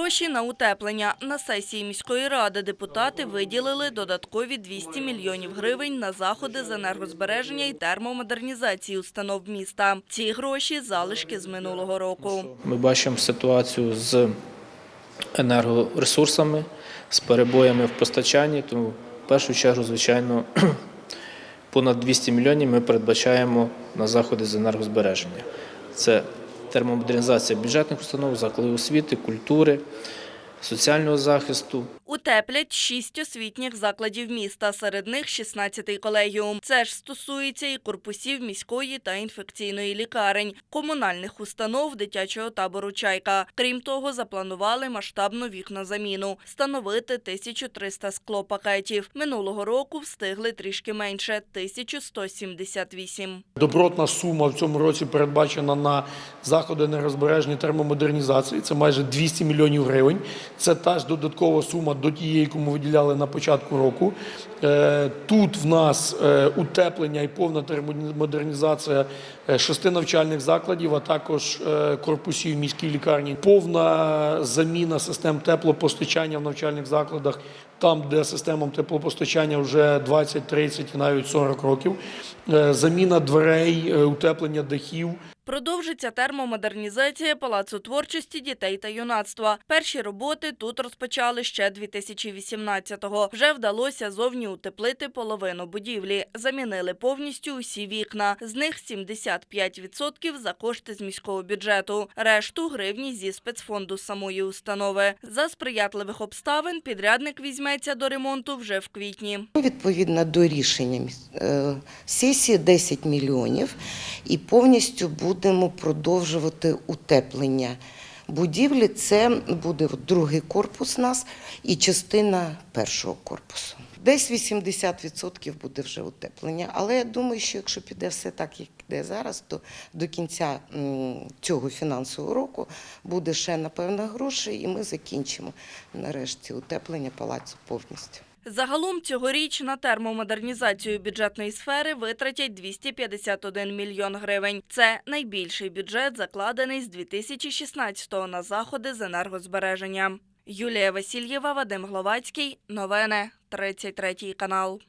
Гроші на утеплення. На сесії міської ради депутати виділили додаткові 200 мільйонів гривень на заходи з енергозбереження і термомодернізації установ міста. Ці гроші – залишки з минулого року. Ми бачимо ситуацію з енергоресурсами, з перебоями в постачанні, тому в першу чергу, звичайно, понад 200 мільйонів ми передбачаємо на заходи з енергозбереження. Це термомодернізація бюджетних установ, закладів освіти, культури, соціального захисту. Утеплять шість освітніх закладів міста, серед них 16-й колегіум. Це ж стосується і корпусів міської та інфекційної лікарень, комунальних установ дитячого табору «Чайка». Крім того, запланували масштабну вікнозаміну – встановити 1300 склопакетів. Минулого року встигли трішки менше – 1178. Добротна сума в цьому році передбачена на заходи нерозбереження термомодернізації. Це майже 200 мільйонів гривень. Це та ж додаткова сума до тієї, ми виділяли на початку року. Е, Тут в нас е, утеплення і повна термомодернізація е, шести навчальних закладів, а також корпусів міській лікарні. Повна заміна систем теплопостачання в навчальних закладах там, де системам теплопостачання вже 20, 30 і навіть 40 років. Заміна дверей, утеплення дахів. Продовжиться термомодернізація Палацу творчості дітей та юнацтва. Перші роботи тут розпочали ще 2018-го. Вже вдалося зовні утеплити половину будівлі. Замінили повністю усі вікна. З них 75% за кошти з міського бюджету. Решту гривні зі спецфонду самої установи. За сприятливих обставин підрядник візьметься до ремонту вже в квітні. Відповідно до рішення е, сесії 10 мільйонів і повністю будемо продовжувати утеплення будівлі. Це буде другий корпус нас і частина першого корпусу. Десь 80% буде вже утеплення. Але я думаю, що якщо піде все так, як іде зараз, то до кінця цього фінансового року буде ще напевно грошей, і ми закінчимо нарешті утеплення палацу повністю. Загалом цьогоріч на термомодернізацію бюджетної сфери витратять 251 мільйон гривень. Це найбільший бюджет, закладений з 2016-го на заходи з енергозбереження. Юлія Васильєва, Вадим Гловацький. Новини 33 канал.